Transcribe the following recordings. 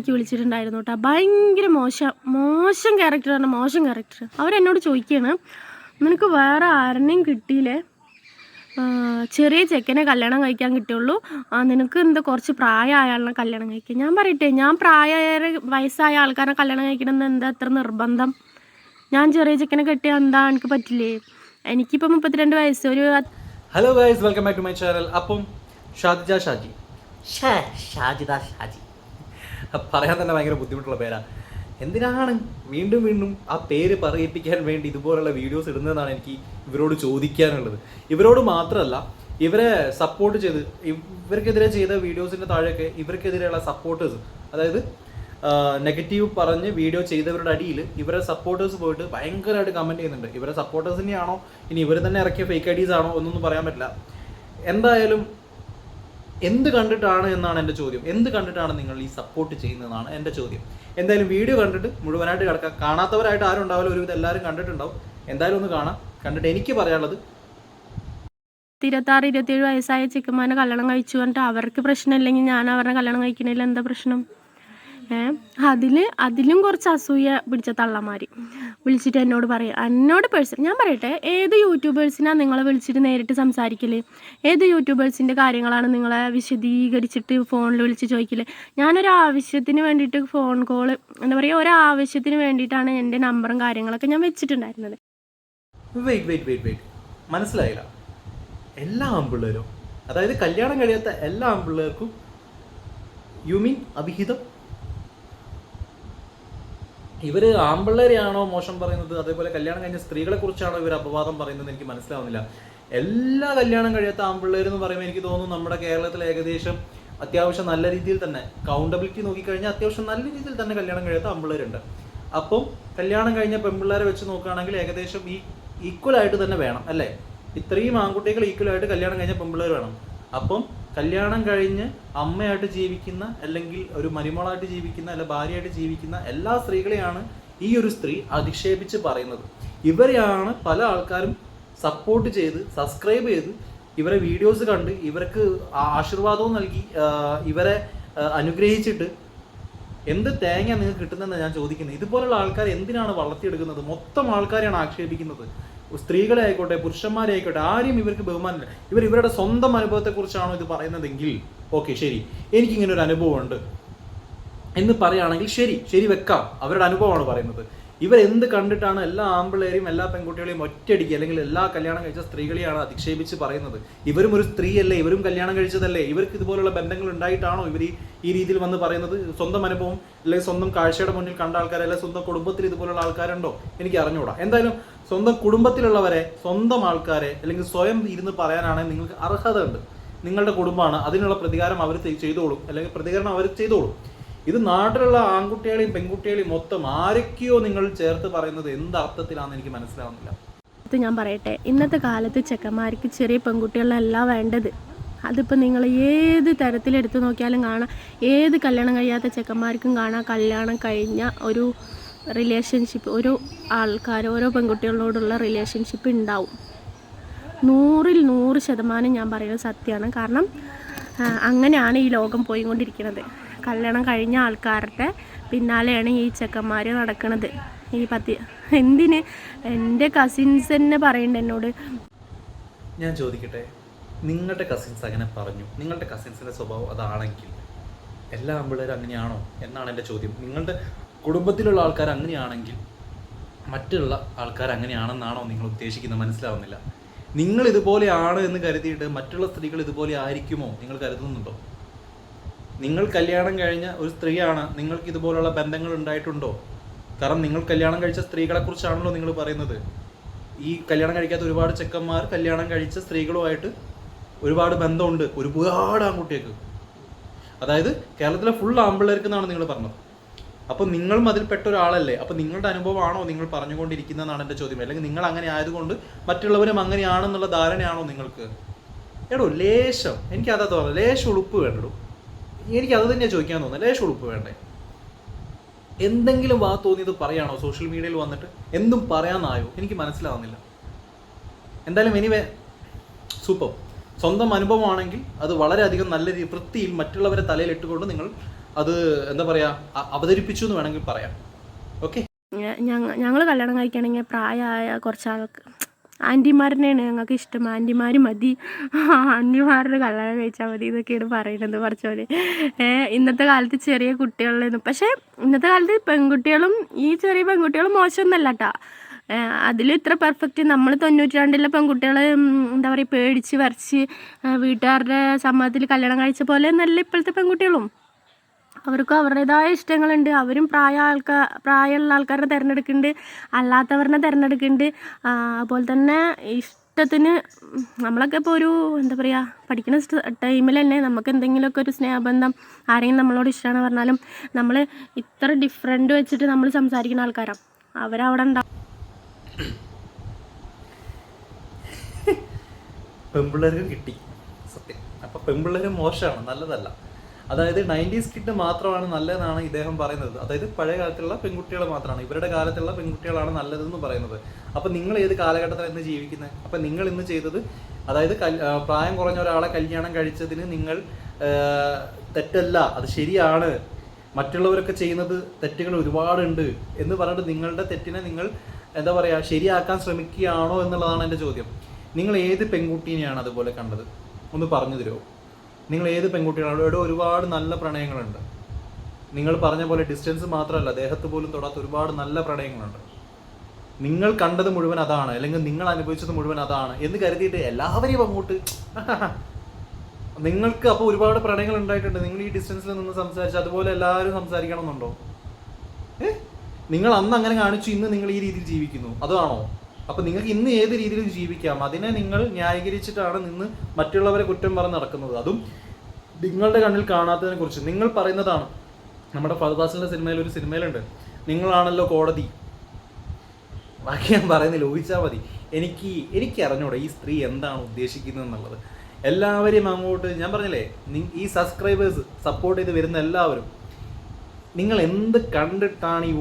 എനിക്ക് വിളിച്ചിട്ടുണ്ടായിരുന്നു കേട്ടോ ഭയങ്കര മോശം മോശം ക്യാരക്ടറാണ് മോശം ക്യാരക്ടർ അവരെന്നോട് ചോദിക്കുകയാണ് നിനക്ക് വേറെ ആരെയും കിട്ടിയില്ലേ? ചെറിയ ചെക്കനെ കല്യാണം കഴിക്കാൻ കിട്ടുള്ളൂ ആ, നിനക്ക് എന്താ കുറച്ച് പ്രായമായ ആളിനെ കല്യാണം കഴിക്കുക ഞാൻ പറയട്ടെ ഞാൻ പ്രായമായ വയസ്സായ ആൾക്കാരെ കല്യാണം കഴിക്കണമെന്ന് എന്താ അത്ര നിർബന്ധം? ഞാൻ ചെറിയ ചെക്കനെ കെട്ടിയ എന്താ എനിക്ക് പറ്റില്ലേ? എനിക്കിപ്പോൾ മുപ്പത്തിരണ്ട് വയസ്സ് ഒരു hello guys welcome back to my channel അപ്പം ഷാദിജ ഷാജി. ഷേ ഷാജിദ ഷാജി. പറയാൻ തന്നെ ഭയങ്കര ബുദ്ധിമുട്ടുള്ള പേരാ. എന്തിനാണ് വീണ്ടും വീണ്ടും ആ പേര് പറയിപ്പിക്കാൻ വേണ്ടി ഇതുപോലുള്ള വീഡിയോസ് ഇടുന്നതെന്നാണ് എനിക്ക് ഇവരോട് ചോദിക്കാനുള്ളത്. ഇവരോട് മാത്രമല്ല ഇവരെ സപ്പോർട്ട് ചെയ്ത് ഇവർക്കെതിരെ ചെയ്ത വീഡിയോസിന്റെ താഴെയൊക്കെ ഇവർക്കെതിരെയുള്ള സപ്പോർട്ടേഴ്സ് അതായത് നെഗറ്റീവ് പറഞ്ഞ് വീഡിയോ ചെയ്തവരുടെ അടിയിൽ ഇവരെ സപ്പോർട്ടേഴ്സ് പോയിട്ട് ഭയങ്കരമായിട്ട് കമന്റ് ചെയ്യുന്നുണ്ട്. ഇവരെ സപ്പോർട്ടേഴ്സ് തന്നെയാണോ? ഇനി ഇവർ തന്നെ ഇറക്കിയ ഫേക്ക് ഐഡീസ് ആണോ എന്നൊന്നും പറയാൻ പറ്റില്ല. എന്തായാലും എന്ത് കണ്ടിട്ടാണ് എന്നാണ് എന്റെ ചോദ്യം. എന്ത് കണ്ടിട്ടാണ് നിങ്ങൾ ഈ സപ്പോർട്ട് ചെയ്യുന്നതെന്നാണ് എന്റെ ചോദ്യം. എന്തായാലും വീഡിയോ കണ്ടിട്ട് മുഴുവനായിട്ട് കിടക്കാം. കാണാത്തവരായിട്ട് ആരും ഉണ്ടാവില്ല. ഒരുവിധം എല്ലാവരും കണ്ടിട്ടുണ്ടാവും. എന്തായാലും ഒന്ന് കാണാം. കണ്ടിട്ട് എനിക്ക് പറയാനുള്ളത് ഇരുപത്താറ് ഇരുപത്തേഴ് വയസ്സായ ചെക്കന്മാരെ കല്യാണം കഴിച്ചു പറഞ്ഞിട്ട് അവർക്ക് പ്രശ്നമില്ലെങ്കിൽ ഞാൻ അവരുടെ കല്യാണം കഴിക്കണില്ല. എന്താ പ്രശ്നം? അതിൽ അതിലും കുറച്ച് അസൂയ പിടിച്ച തള്ളമാർ വിളിച്ചിട്ട് എന്നോട് പറയും. എന്നോട് പേഴ്സൺ ഞാൻ പറയട്ടെ ഏത് യൂട്യൂബേഴ്സിനാണ് നിങ്ങളെ വിളിച്ചിട്ട് നേരിട്ട് സംസാരിക്കൽ? ഏത് യൂട്യൂബേഴ്സിന്റെ കാര്യങ്ങളാണ് നിങ്ങളെ വിശദീകരിച്ചിട്ട് ഫോണിൽ വിളിച്ച് ചോദിക്കൽ? ഞാനൊരു ആവശ്യത്തിന് വേണ്ടിയിട്ട് ഫോൺ കോൾ എന്താ പറയുക ഒരാവശ്യത്തിന് വേണ്ടിയിട്ടാണ് എന്റെ നമ്പറും കാര്യങ്ങളൊക്കെ ഞാൻ വെച്ചിട്ടുണ്ടായിരുന്നത്. വെയിറ്റ് വെയിറ്റ് വെയിറ്റ് വെയിറ്റ് മനസ്സിലായില്ല. എല്ലാ ആൺപിള്ളേരും അതായത് കല്യാണം കഴിയാത്ത എല്ലാ ആമ്പിള്ളേർക്കും യു മീൻ അഭിഹിതം? ഇവർ ആമ്പിള്ളേരെയാണോ മോശം പറയുന്നത്? അതേപോലെ കല്യാണം കഴിഞ്ഞ സ്ത്രീകളെ കുറിച്ചാണോ ഇവർ അപവാദം പറയുന്നത് എനിക്ക് മനസ്സിലാവുന്നില്ല. എല്ലാ കല്യാണം കഴിയാത്ത ആമ്പിള്ളേർ എന്ന് പറയുമ്പോൾ എനിക്ക് തോന്നുന്നു നമ്മുടെ കേരളത്തിൽ ഏകദേശം അത്യാവശ്യം നല്ല രീതിയിൽ തന്നെ കൗണ്ടബിലിറ്റി നോക്കിക്കഴിഞ്ഞാൽ അത്യാവശ്യം നല്ല രീതിയിൽ തന്നെ കല്യാണം കഴിയാത്ത ആമ്പിള്ളേരുണ്ട്. അപ്പം കല്യാണം കഴിഞ്ഞ പെൺപിള്ളേരെ വെച്ച് നോക്കുകയാണെങ്കിൽ ഏകദേശം ഈ ഈക്വൽ ആയിട്ട് തന്നെ വേണം അല്ലേ? ഇത്രയും ആൺകുട്ടികൾ ഈക്വൽ ആയിട്ട് കല്യാണം കഴിഞ്ഞ പെൺപിള്ളേർ വേണം. അപ്പം കല്യാണം കഴിഞ്ഞ് അമ്മയായിട്ട് ജീവിക്കുന്ന അല്ലെങ്കിൽ ഒരു മരുമോളായിട്ട് ജീവിക്കുന്ന അല്ലെങ്കിൽ ഭാര്യയായിട്ട് ജീവിക്കുന്ന എല്ലാ സ്ത്രീകളെയാണ് ഈ ഒരു സ്ത്രീ അധിക്ഷേപിച്ച് പറയുന്നത്. ഇവരെയാണ് പല ആൾക്കാരും സപ്പോർട്ട് ചെയ്ത് സബ്സ്ക്രൈബ് ചെയ്ത് ഇവരെ വീഡിയോസ് കണ്ട് ഇവർക്ക് ആശീർവാദവും നൽകി ഇവരെ അനുഗ്രഹിച്ചിട്ട് എന്ത് തേങ്ങ നിങ്ങൾക്ക് കിട്ടുന്നതെന്ന് ഞാൻ ചോദിക്കുന്നത്. ഇതുപോലുള്ള ആൾക്കാർ എന്തിനാണ് വളർത്തിയെടുക്കുന്നത്? മൊത്തം ആൾക്കാരെയാണ് ആക്ഷേപിക്കുന്നത്. സ്ത്രീകളെ ആയിക്കോട്ടെ പുരുഷന്മാരെ ആയിക്കോട്ടെ ആരെയും ഇവർക്ക് ബഹുമാനമില്ല. ഇവർ ഇവരുടെ സ്വന്തം അനുഭവത്തെക്കുറിച്ചാണോ ഇത് പറയുന്നതെങ്കിൽ ഓക്കെ ശരി. എനിക്കിങ്ങനെ ഒരു അനുഭവമുണ്ട്. എന്ന് പറയുകയാണെങ്കിൽ ശരി ശരി വെക്കാം. അവരുടെ അനുഭവമാണ് പറയുന്നത്. ഇവർ എന്ത് കണ്ടിട്ടാണ് എല്ലാ ആമ്പിളേരെയും എല്ലാ പെൺകുട്ടികളെയും ഒറ്റയടിക്ക് അല്ലെങ്കിൽ എല്ലാ കല്യാണം കഴിച്ച സ്ത്രീകളെയാണ് അധിക്ഷേപിച്ച് പറയുന്നത്? ഇവരും ഒരു സ്ത്രീയല്ലേ ഇവരും കല്യാണം കഴിച്ചതല്ലേ? ഇവർക്ക് ഇതുപോലുള്ള ബന്ധങ്ങൾ ഉണ്ടായിട്ടാണോ ഇവർ ഈ രീതിയിൽ വന്ന് പറയുന്നത്? സ്വന്തം അനുഭവം അല്ലെങ്കിൽ സ്വന്തം കാഴ്ചയുടെ മുന്നിൽ കണ്ട ആൾക്കാരെ അല്ലെങ്കിൽ സ്വന്തം കുടുംബത്തിൽ ഇതുപോലുള്ള ആൾക്കാരുണ്ടോ? എനിക്ക് അറിഞ്ഞുകൂടാ എന്തായാലും സ്വന്തം കുടുംബത്തിലുള്ളവരെ സ്വന്തം ആൾക്കാരെ അല്ലെങ്കിൽ സ്വയം ഇരുന്ന് പറയാനാണെങ്കിൽ നിങ്ങൾക്ക് അർഹത ഉണ്ട് നിങ്ങളുടെ കുടുംബമാണ്. അതിനുള്ള പ്രതികാരം അവർ ചെയ്തോളും. അല്ലെങ്കിൽ പ്രതികരണം അവർ ചെയ്തോളും. ഇത് നാട്ടിലുള്ള ആൺകുട്ടികളെയും പെൺകുട്ടികളെയും മൊത്തം ആരൊക്കെയോ നിങ്ങൾ ചേർത്ത് പറയുന്നത് എന്ത് അർത്ഥത്തിലാണെന്ന് എനിക്ക് മനസ്സിലാവുന്നില്ല. ഇത് ഞാൻ പറയട്ടെ ഇന്നത്തെ കാലത്ത് ചെക്കന്മാർക്ക് ചെറിയ പെൺകുട്ടികളല്ല വേണ്ടത്. അതിപ്പോൾ നിങ്ങൾ ഏത് തരത്തിലെടുത്ത് നോക്കിയാലും കാണാം ഏത് കല്യാണം കഴിയാത്ത ചെക്കന്മാർക്കും കാണാം. കല്യാണം കഴിഞ്ഞ ഒരു റിലേഷൻഷിപ്പ് ഒരു ആൾക്കാർ ഓരോ പെൺകുട്ടികളോടുള്ള റിലേഷൻഷിപ്പ് ഉണ്ടാവും. നൂറിൽ നൂറ് ശതമാനം ഞാൻ പറയുന്നത് സത്യമാണ്. കാരണം അങ്ങനെയാണ് ഈ ലോകം പോയിക്കൊണ്ടിരിക്കുന്നത്. കല്യാണം കഴിഞ്ഞ ആൾക്കാരുടെ പിന്നാലെയാണ് ഈ ചെക്കന്മാർ നടക്കുന്നത് ഈ പത്തി എന്തിന്? എന്റെ കസിൻസ് തന്നെ പറയുന്നുണ്ട് എന്നോട്. ഞാൻ ചോദിക്കട്ടെ നിങ്ങളുടെ കസിൻസ് അങ്ങനെ പറഞ്ഞു. നിങ്ങളുടെ കസിൻസിന്റെ സ്വഭാവം അതാണെങ്കിൽ എല്ലാ ആമ്പിള്ളേരും അങ്ങനെയാണോ എന്നാണ് എന്റെ ചോദ്യം. നിങ്ങളുടെ കുടുംബത്തിലുള്ള ആൾക്കാർ അങ്ങനെയാണെങ്കിൽ മറ്റുള്ള ആൾക്കാർ അങ്ങനെയാണെന്നാണോ നിങ്ങൾ ഉദ്ദേശിക്കുന്നത്? മനസ്സിലാവുന്നില്ല. നിങ്ങൾ ഇതുപോലെയാണ് എന്ന് കരുതിയിട്ട് മറ്റുള്ള സ്ത്രീകൾ ഇതുപോലെ ആയിരിക്കുമോ? നിങ്ങൾ കരുതുന്നുണ്ടോ? നിങ്ങൾ കല്യാണം കഴിഞ്ഞ ഒരു സ്ത്രീയാണ് നിങ്ങൾക്ക് ഇതുപോലുള്ള ബന്ധങ്ങൾ ഉണ്ടായിട്ടുണ്ടോ? കാരണം നിങ്ങൾ കല്യാണം കഴിച്ച സ്ത്രീകളെ കുറിച്ചാണല്ലോ നിങ്ങൾ പറയുന്നത്. ഈ കല്യാണം കഴിക്കാത്ത ഒരുപാട് ചെക്കന്മാർ കല്യാണം കഴിച്ച സ്ത്രീകളുമായിട്ട് ഒരുപാട് ബന്ധമുണ്ട്. ഒരുപാട് ആൺകുട്ടികൾക്ക്. അതായത് കേരളത്തിലെ ഫുൾ ആമ്പിള്ളേർക്ക് എന്നാണ് നിങ്ങൾ പറഞ്ഞത്. അപ്പോൾ നിങ്ങളും അതിൽപ്പെട്ട ഒരാളല്ലേ? അപ്പോൾ നിങ്ങളുടെ അനുഭവമാണോ നിങ്ങൾ പറഞ്ഞുകൊണ്ടിരിക്കുന്നതെന്നാണ് എന്റെ ചോദ്യം. അല്ലെങ്കിൽ നിങ്ങൾ അങ്ങനെ ആയതുകൊണ്ട് മറ്റുള്ളവരും അങ്ങനെയാണെന്നുള്ള ധാരണയാണോ നിങ്ങൾക്ക്? എടോ ലേശം. എനിക്ക് അതാ തോന്നുന്നത് ലേശം ഉളുപ്പ് വേണ്ടടോ. എനിക്ക് അത് തന്നെയാണ് ചോദിക്കാൻ തോന്നുന്നത്. ലേശം ഉളുപ്പ് വേണ്ടേ? എന്തെങ്കിലും വാ തോന്നിയത് പറയാണോ? സോഷ്യൽ മീഡിയയിൽ വന്നിട്ട് എന്തും പറയാനായോ? എനിക്ക് മനസ്സിലാവുന്നില്ല. എന്തായാലും എനിവേ സൂപ്പർ സ്വന്തം അനുഭവമാണെങ്കിൽ അത് വളരെയധികം നല്ല രീതി വൃത്തിയിൽ മറ്റുള്ളവരെ തലയിൽ ഇട്ടുകൊണ്ട് നിങ്ങൾ അത് എന്താ പറയാ അ- അവതരിപ്പിച്ചു എന്ന് വേണമെങ്കിൽ പറയാം. ഓക്കെ ഞങ്ങൾ കല്യാണം കഴിക്കണമെങ്കിൽ പ്രായമായ കുറച്ച് ആൾക്ക് ആന്റിമാരനെയാണ് ഞങ്ങൾക്ക് ഇഷ്ടം. ആന്റിമാർ മതി. ആന്റിമാരുടെ കല്യാണം കഴിച്ചാൽ മതി ഇതൊക്കെയാണ് പറയുന്നത് കുറച്ച് പോലെ ഇന്നത്തെ കാലത്ത് ചെറിയ കുട്ടികളിൽ പക്ഷേ ഇന്നത്തെ കാലത്ത് പെൺകുട്ടികളും ഈ ചെറിയ പെൺകുട്ടികളും മോശമൊന്നുമല്ല കേട്ടോ. അതിൽ ഇത്ര പെർഫെക്റ്റ് നമ്മൾ തൊണ്ണൂറ്റി രണ്ടിലെ പെൺകുട്ടികൾ എന്താ പറയുക പേടിച്ച് വരച്ച് വീട്ടുകാരുടെ സമ്മതത്തിൽ കല്യാണം കഴിച്ച പോലെ നല്ല ഇപ്പോഴത്തെ പെൺകുട്ടികളും. അവർക്കും അവരുടേതായ ഇഷ്ടങ്ങളുണ്ട്. അവരും പ്രായ ആൾക്കാർ പ്രായമുള്ള ആൾക്കാരെ തിരഞ്ഞെടുക്കുന്നുണ്ട്. അല്ലാത്തവരെ തിരഞ്ഞെടുക്കുന്നുണ്ട്. അതുപോലെ തന്നെ ഇഷ്ടത്തിന് നമ്മളൊക്കെ ഇപ്പോൾ ഒരു എന്താ പറയുക പഠിക്കുന്ന ടൈമിൽ തന്നെ നമുക്ക് എന്തെങ്കിലുമൊക്കെ ഒരു സ്നേഹബന്ധം ആരെങ്കിലും നമ്മളോട് ഇഷ്ടമാണ് പറഞ്ഞാലും നമ്മൾ ഇത്ര ഡിഫറെന്റ് വെച്ചിട്ട് നമ്മൾ സംസാരിക്കുന്ന ആൾക്കാരാണ് അവരവിടെ ഉണ്ടാവും പെമ്പിള്ളേർക്ക് കിട്ടി. സത്യം. അപ്പൊ പെമ്പിള്ളേർ മോശമാണ്. നല്ലതല്ല. അതായത് നയന്റീസ് കിഡ് മാത്രമാണ് നല്ലതെന്നാണ് ഇദ്ദേഹം പറയുന്നത്. അതായത് പഴയ കാലത്തുള്ള പെൺകുട്ടികൾ മാത്രമാണ്. ഇവരുടെ കാലത്തുള്ള പെൺകുട്ടികളാണ് നല്ലതെന്ന് പറയുന്നത്. അപ്പൊ നിങ്ങൾ ഏത് കാലഘട്ടത്തിലാണ് ഇന്ന് ജീവിക്കുന്നത്? അപ്പൊ നിങ്ങൾ ഇന്ന് ചെയ്തത് അതായത് പ്രായം കുറഞ്ഞ ഒരാളെ കല്യാണം കഴിച്ചതിന് നിങ്ങൾ തെറ്റല്ല അത് ശരിയാണ്. മറ്റുള്ളവരൊക്കെ ചെയ്യുന്നത് തെറ്റുകൾ ഒരുപാടുണ്ട് എന്ന് പറഞ്ഞിട്ട് നിങ്ങളുടെ തെറ്റിനെ നിങ്ങൾ എന്താ പറയുക ശരിയാക്കാൻ ശ്രമിക്കുകയാണോ എന്നുള്ളതാണ് എന്റെ ചോദ്യം. നിങ്ങൾ ഏത് പെൺകുട്ടീനെയാണ് അതുപോലെ കണ്ടത്? ഒന്ന് പറഞ്ഞു തരുമോ? നിങ്ങൾ ഏത് പെൺകുട്ടികളാണ് ഇവിടെ ഒരുപാട് നല്ല പ്രണയങ്ങളുണ്ട്. നിങ്ങൾ പറഞ്ഞ പോലെ ഡിസ്റ്റൻസ് മാത്രമല്ല ദേഹത്ത് പോലും തൊടാത്ത ഒരുപാട് നല്ല പ്രണയങ്ങളുണ്ട്. നിങ്ങൾ കണ്ടത് മുഴുവൻ അതാണ് അല്ലെങ്കിൽ നിങ്ങൾ അനുഭവിച്ചത് മുഴുവൻ അതാണ് എന്ന് കരുതിയിട്ട് എല്ലാവരെയും അങ്ങോട്ട് നിങ്ങൾക്ക് അപ്പോൾ ഒരുപാട് പ്രണയങ്ങൾ ഉണ്ടായിട്ടുണ്ട്. നിങ്ങൾ ഈ ഡിസ്റ്റൻസിൽ നിന്ന് സംസാരിച്ച് അതുപോലെ എല്ലാവരും സംസാരിക്കണം എന്നുണ്ടോ ഏ? നിങ്ങൾ അന്ന് അങ്ങനെ കാണിച്ചു ഇന്ന് നിങ്ങൾ ഈ രീതിയിൽ ജീവിക്കുന്നു. അതാണോ? അപ്പൊ നിങ്ങൾക്ക് ഇന്ന് ഏത് രീതിയിലും ജീവിക്കാം? അതിനെ നിങ്ങൾ ന്യായീകരിച്ചിട്ടാണ് നിന്ന് മറ്റുള്ളവരെ കുറ്റം പറഞ്ഞ് നടക്കുന്നത്. അതും നിങ്ങളുടെ കണ്ണിൽ കാണാത്തതിനെ കുറിച്ച്. നിങ്ങൾ പറയുന്നതാണ് നമ്മുടെ ഫഹദാസിന്റെ സിനിമയിൽ ഒരു സിനിമയിലുണ്ട്. നിങ്ങളാണല്ലോ കോടതി. ബാക്കി ഞാൻ പറയുന്നില്ല ഊഹിച്ചാൽ മതി. എനിക്ക് എനിക്ക് അറിഞ്ഞൂടെ ഈ സ്ത്രീ എന്താണ് ഉദ്ദേശിക്കുന്നത് എന്നുള്ളത്. എല്ലാവരെയും അങ്ങോട്ട് ഞാൻ പറഞ്ഞില്ലേ ഈ സബ്സ്ക്രൈബേഴ്സ് സപ്പോർട്ട് ചെയ്ത് വരുന്ന എല്ലാവരും നിങ്ങൾ എന്ത് കണ്ടിട്ടാണ് ഈ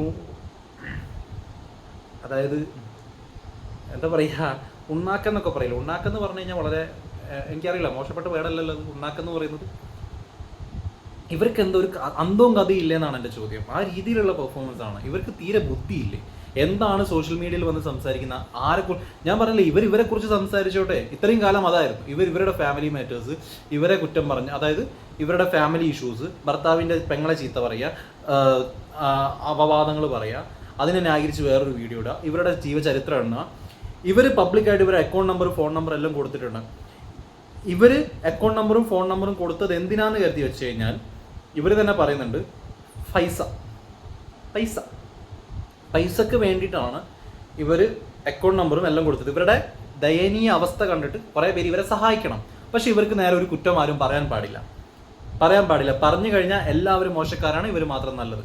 അതായത് എന്താ പറയുക ഉണ്ണാക്കെന്നൊക്കെ പറയില്ല? ഉണ്ണാക്കെന്ന് പറഞ്ഞു കഴിഞ്ഞാൽ വളരെ എനിക്കറിയില്ല മോശപ്പെട്ട വേടല്ലല്ലോ ഉണ്ണാക്കെന്ന് പറയുന്നത്. ഇവർക്ക് എന്തോ ഒരു അന്തവും കഥയില്ല എന്നാണ് എന്റെ ചോദ്യം. ആ രീതിയിലുള്ള പെർഫോമൻസ് ആണ്. ഇവർക്ക് തീരെ ബുദ്ധിയില്ലേ? എന്താണ് സോഷ്യൽ മീഡിയയിൽ വന്ന് സംസാരിക്കുന്ന ആരെ ഞാൻ പറഞ്ഞില്ല ഇവർ ഇവരെ കുറിച്ച് സംസാരിച്ചോട്ടെ. ഇത്രയും കാലം അതായിരുന്നു. ഇവർ ഇവരുടെ ഫാമിലി മാറ്റേഴ്സ് ഇവരെ കുറ്റം പറഞ്ഞ് അതായത് ഇവരുടെ ഫാമിലി ഇഷ്യൂസ് ഭർത്താവിന്റെ പെങ്ങളെ ചീത്ത പറയുക അപവാദങ്ങൾ പറയുക അതിനെ ന്യായീകരിച്ച് വേറൊരു വീഡിയോ ഇടുക ഇവരുടെ ജീവചരിത്രം എണ്ണുക ഇവർ പബ്ലിക്കായിട്ട് ഇവർ അക്കൗണ്ട് നമ്പർ ഫോൺ നമ്പർ എല്ലാം കൊടുത്തിട്ടുണ്ട്. ഇവർ അക്കൗണ്ട് നമ്പറും ഫോൺ നമ്പറും കൊടുത്തത് എന്തിനാന്ന് കരുതി വെച്ച് കഴിഞ്ഞാൽ ഇവർ തന്നെ പറയുന്നുണ്ട് പൈസ. പൈസ. പൈസക്ക് വേണ്ടിയിട്ടാണ് ഇവർ അക്കൗണ്ട് നമ്പറും എല്ലാം കൊടുത്തത്. ഇവരുടെ ദയനീയ അവസ്ഥ കണ്ടിട്ട് കുറേ പേര് ഇവരെ സഹായിക്കണം. പക്ഷെ ഇവർക്ക് നേരെ ഒരു കുറ്റം ആരും പറയാൻ പാടില്ല. പറയാൻ പാടില്ല. പറഞ്ഞു കഴിഞ്ഞാൽ എല്ലാവരും മോശക്കാരാണ് ഇവർ മാത്രം നല്ലത്.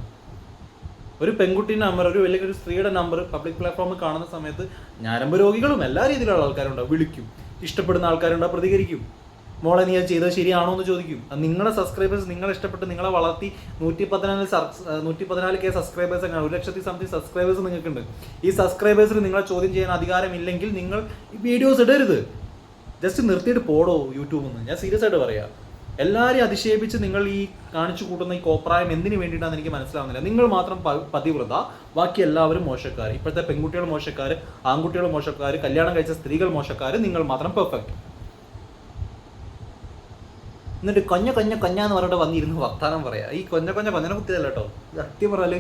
ഒരു പെൺകുട്ടിയുടെ നമ്പർ ഒരു വലിയ ഒരു സ്ത്രീയുടെ നമ്പർ പബ്ലിക് പ്ലാറ്റ്ഫോമിൽ കാണുന്ന സമയത്ത് ഞാരമ്പ രോഗികളും എല്ലാ രീതിയിലുള്ള ആൾക്കാരുണ്ടാവും. വിളിക്കും. ഇഷ്ടപ്പെടുന്ന ആൾക്കാരുണ്ടാവും. പ്രതികരിക്കും. മോളെ നീ അത് ചെയ്തത് ശരിയാണോ? എന്ന് ചോദിക്കും. നിങ്ങളുടെ സബ്സ്ക്രൈബേഴ്സ് നിങ്ങളെ ഇഷ്ടപ്പെട്ട് നിങ്ങളെ വളർത്തി നൂറ്റി പതിനാല് നൂറ്റി പതിനാല് കെ സബ്സ്ക്രൈബേഴ്സ് അങ്ങനെ ഒരു ലക്ഷത്തി സംതിങ് സബ്സ്ക്രൈബേഴ്സ് നിങ്ങൾക്കുണ്ട്. ഈ സബ്സ്ക്രൈബേഴ്സിന് നിങ്ങളെ ചോദ്യം ചെയ്യാൻ അധികാരമില്ലെങ്കിൽ നിങ്ങൾ വീഡിയോസ് ഇടരുത്. ജസ്റ്റ് നിർത്തിയിട്ട് പോടോ യൂട്യൂബിൽ ഞാൻ സീരിയസ് ആയിട്ട് പറയാം. എല്ലാവരെയും അധിക്ഷേപിച്ച് നിങ്ങൾ ഈ കാണിച്ചു കൂട്ടുന്ന ഈ കോപ്രായം എന്തിനു വേണ്ടിയിട്ടാണെന്ന് എനിക്ക് മനസ്സിലാവുന്നില്ല. നിങ്ങൾ മാത്രം പതിവ്രത. ബാക്കി എല്ലാവരും മോശക്കാർ ഇപ്പോഴത്തെ പെൺകുട്ടികൾ മോശക്കാർ ആൺകുട്ടികൾ മോശക്കാർ കല്യാണം കഴിച്ച സ്ത്രീകൾ മോശക്കാർ നിങ്ങൾ മാത്രം പെർഫെക്റ്റ് എന്നിട്ട് കൊഞ്ഞ കൊഞ്ഞ കൊഞ്ഞ എന്ന് പറഞ്ഞിട്ട് വന്നിരുന്ന് വർത്താനം പറയാം. ഈ കൊഞ്ഞ കൊഞ്ഞ കൊഞ്ഞനെ കുത്തിയതല്ല കേട്ടോ സത്യം പറഞ്ഞാൽ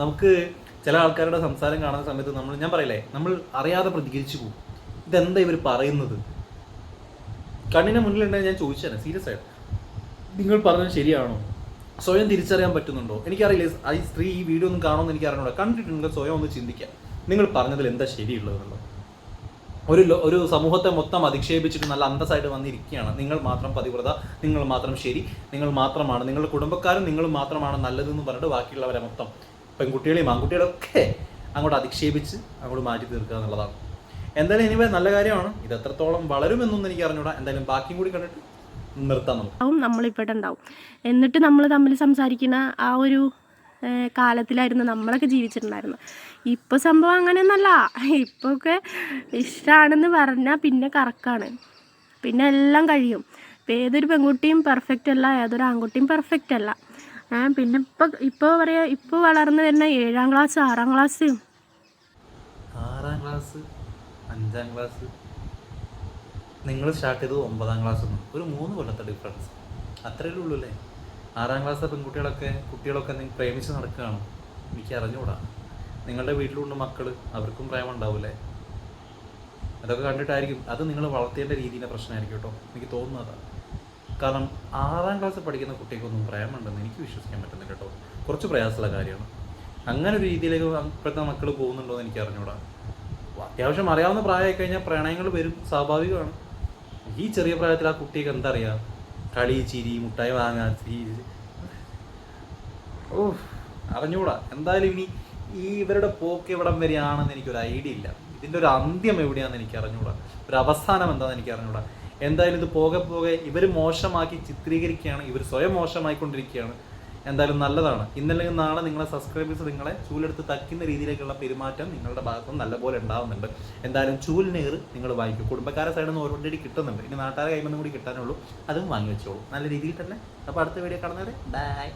നമുക്ക് ചില ആൾക്കാരുടെ സംസാരം കാണുന്ന സമയത്ത് നമ്മൾ ഞാൻ പറയില്ലേ നമ്മൾ അറിയാതെ പ്രതികരിച്ചു പോകും. ഇതെന്താ ഇവർ പറയുന്നത്? കണ്ണിന് മുന്നിലുണ്ടെങ്കിൽ ഞാൻ ചോദിച്ചാണ് സീരിയസ് ആയിട്ട്. നിങ്ങൾ പറഞ്ഞത് ശരിയാണോ? സ്വയം തിരിച്ചറിയാൻ പറ്റുന്നുണ്ടോ? എനിക്കറിയില്ല ഈ സ്ത്രീ ഈ വീഡിയോ ഒന്നും കാണുമെന്ന് എനിക്ക് അറിഞ്ഞൂടാ കണ്ടിട്ടുണ്ടെങ്കിൽ സ്വയം ഒന്ന് ചിന്തിക്കാം. നിങ്ങൾ പറഞ്ഞതിൽ എന്താ ശരിയുള്ളതെന്നുള്ളത്. ഒരു ഒരു സമൂഹത്തെ മൊത്തം അധിക്ഷേപിച്ചിട്ട് നല്ല അന്തസ്സായിട്ട് വന്നിരിക്കുകയാണ്. നിങ്ങൾ മാത്രം പതിവ്രത നിങ്ങൾ മാത്രം ശരി നിങ്ങൾ മാത്രമാണ്. നിങ്ങളുടെ കുടുംബക്കാരും നിങ്ങൾ മാത്രമാണ് നല്ലതെന്ന് പറഞ്ഞിട്ട് ബാക്കിയുള്ളവരെ മൊത്തം പെൺകുട്ടികളെയും ആൺകുട്ടികളൊക്കെ അങ്ങോട്ട് അധിക്ഷേപിച്ച് അങ്ങോട്ട് മാറ്റി തീർക്കുക എന്നുള്ളതാണ്. എന്തായാലും ഇനി നല്ല കാര്യമാണ്. ഇത് എത്രത്തോളം വളരുമെന്നൊന്നും എനിക്ക് അറിഞ്ഞൂടാ എന്തായാലും ബാക്കിയും കൂടി കണ്ടിട്ട് നിർത്താം ഉണ്ടാവും നമ്മളിവിടെ ഉണ്ടാവും. എന്നിട്ട് നമ്മൾ തമ്മിൽ സംസാരിക്കുന്ന ആ ഒരു കാലത്തിലായിരുന്നു നമ്മളൊക്കെ ജീവിച്ചിട്ടുണ്ടായിരുന്നു ഇപ്പോൾ സംഭവം അങ്ങനെയൊന്നല്ല. ഇപ്പോൾ ഒക്കെ ഇഷ്ടമാണെന്ന് പറഞ്ഞാൽ പിന്നെ കറക്കാണ്. പിന്നെ എല്ലാം കഴിയും. ഇപ്പം ഏതൊരു പെൺകുട്ടിയും പെർഫെക്റ്റ് അല്ല ഏതൊരു ആൺകുട്ടിയും പെർഫെക്റ്റ് അല്ല. പിന്നെ ഇപ്പൊ ഇപ്പൊ പറയാ ഇപ്പൊ വളർന്നു വരുന്ന ഏഴാം ക്ലാസ് ആറാം ക്ലാസ് ആറാം ക്ലാസ് അഞ്ചാം ക്ലാസ് നിങ്ങൾ സ്റ്റാർട്ട് ചെയ്തത് ഒമ്പതാം ക്ലാസ് ഒരു മൂന്ന് കൊല്ലത്തെ ഡിഫറൻസ് അത്രയേ ഉള്ളൂ അല്ലേ? ആറാം ക്ലാസ്സിലെ പെൺകുട്ടികളൊക്കെ കുട്ടികളൊക്കെ നിങ്ങൾ പ്രേമിച്ച് നടക്കുകയാണ്? എനിക്ക് അറിഞ്ഞുകൂടാ. നിങ്ങളുടെ വീട്ടിലുണ്ട് മക്കൾ അവർക്കും പ്രേമം ഉണ്ടാവില്ലേ അതൊക്കെ കണ്ടിട്ടായിരിക്കും. അത് നിങ്ങൾ വളർത്തേണ്ട രീതിയിലെ പ്രശ്നമായിരിക്കും കേട്ടോ. എനിക്ക് തോന്നുന്നത് കാരണം ആറാം ക്ലാസ്സിൽ പഠിക്കുന്ന കുട്ടിക്കൊന്നും പ്രേമുണ്ടെന്ന് എനിക്ക് വിശ്വസിക്കാൻ പറ്റുന്നില്ല കേട്ടോ. കുറച്ച് പ്രയാസമുള്ള കാര്യമാണ്. അങ്ങനെ ഒരു രീതിയിലേക്ക് ഇപ്പോഴത്തെ മക്കൾ പോകുന്നുണ്ടോ എന്ന് എനിക്ക് അറിഞ്ഞൂടാ അത്യാവശ്യം അറിയാവുന്ന പ്രായമായി കഴിഞ്ഞാൽ പ്രണയങ്ങൾ വരും സ്വാഭാവികമാണ്. ഈ ചെറിയ പ്രായത്തിൽ ആ കുട്ടിക്ക് എന്താ അറിയാം കളി ചിരി മുട്ടായി വാങ്ങാൻ ഓ അറിഞ്ഞൂടാ. എന്തായാലും ഇനി ഈ ഇവരുടെ പോക്ക് എവിടം വരെയാണെന്ന് എനിക്കൊരു ഐഡിയ ഇല്ല. ഇതിന്റെ ഒരു അന്ത്യം എവിടെയാണെന്ന് എനിക്ക് അറിഞ്ഞൂടാ. ഒരു അവസാനം എന്താണെന്ന് എനിക്ക് അറിഞ്ഞൂടാ. എന്തായാലും ഇത് പോകെ പോകെ ഇവർ മോശമാക്കി ചിത്രീകരിക്കുകയാണ്. ഇവർ സ്വയം മോശമായിക്കൊണ്ടിരിക്കുകയാണ്. എന്തായാലും നല്ലതാണ്. ഇന്നല്ലെങ്കിൽ നാളെ നിങ്ങളെ സബ്സ്ക്രൈബേഴ്സ് നിങ്ങളെ ചൂലെടുത്ത് തക്കുന്ന രീതിയിലേക്കുള്ള പെരുമാറ്റം നിങ്ങളുടെ ഭാഗത്തും നല്ലപോലെ ഉണ്ടാവുന്നുണ്ട്. എന്തായാലും ചൂലിനേർ നിങ്ങൾ വാങ്ങിക്കും. കുടുംബക്കാരെ സൈഡിൽ നിന്ന് ഓൾറെഡി കിട്ടുന്നുണ്ട്. ഇനി നാട്ടുകാരെ കൈമന്നും കൂടി കിട്ടാനുള്ളൂ. അതും വാങ്ങി വെച്ചോളൂ. നല്ല രീതിയിൽ തന്നെ. അപ്പോൾ അടുത്ത വീഡിയോ കാണുന്നവരെ ബൈ